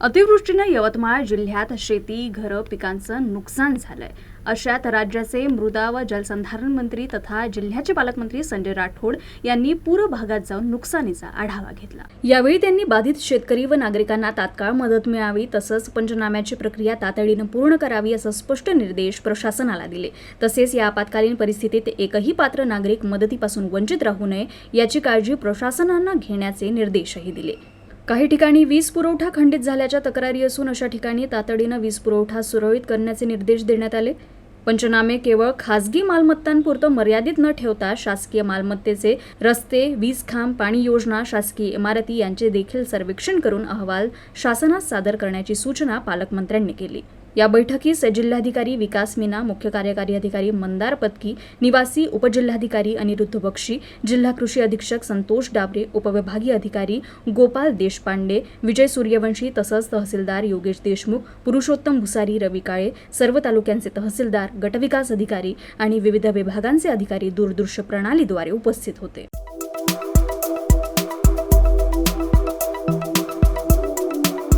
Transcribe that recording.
अतिवृष्टीनं यवतमाळ जिल्ह्यात शेती घरं पिकांचं नुकसान झालंय. अशात राज्याचे मृदा व जलसंधारण मंत्री तथा जिल्ह्याचे पालकमंत्री संजय राठोड यांनी पूर भागात जाऊन नुकसानीचा आढावा घेतला. यावेळी त्यांनी बाधित शेतकरी व नागरिकांना तात्काळ मदत मिळावी तसंच पंचनाम्याची प्रक्रिया तातडीनं पूर्ण करावी असं स्पष्ट निर्देश प्रशासनाला दिले. तसेच या आपत्कालीन परिस्थितीत एकही पात्र नागरिक मदतीपासून वंचित राहू नये याची काळजी प्रशासनानं घेण्याचे निर्देशही दिले. काही ठिकाणी वीज पुरवठा खंडित झाल्याच्या तक्रारी असून अशा ठिकाणी तातडीनं वीज पुरवठा सुरळीत करण्याचे निर्देश देण्यात आले. पंचनामे केवळ खासगी मालमत्तांपुरतं मर्यादित न ठेवता शासकीय मालमत्तेचे रस्ते वीज खांब पाणी योजना शासकीय इमारती यांचे देखील सर्वेक्षण करून अहवाल शासनास सादर करण्याची सूचना पालकमंत्र्यांनी केली. या बैठकीस जिल्हाधिकारी विकास मीना मुख्य कार्यकारी अधिकारी मंदार पत्की निवासी उपजिल्हाधिकारी अनिरुद्ध बक्षी जिल्हा कृषी अधीक्षक संतोष डाबरे उपविभागीय अधिकारी गोपाल देशपांडे विजय सूर्यवंशी तसंच तहसीलदार योगेश देशमुख पुरुषोत्तम भुसारी रवी काळे सर्व तालुक्यांचे तहसीलदार गटविकास अधिकारी आणि विविध विभागांचे अधिकारी दूरदृश्य प्रणालीद्वारे उपस्थित होते.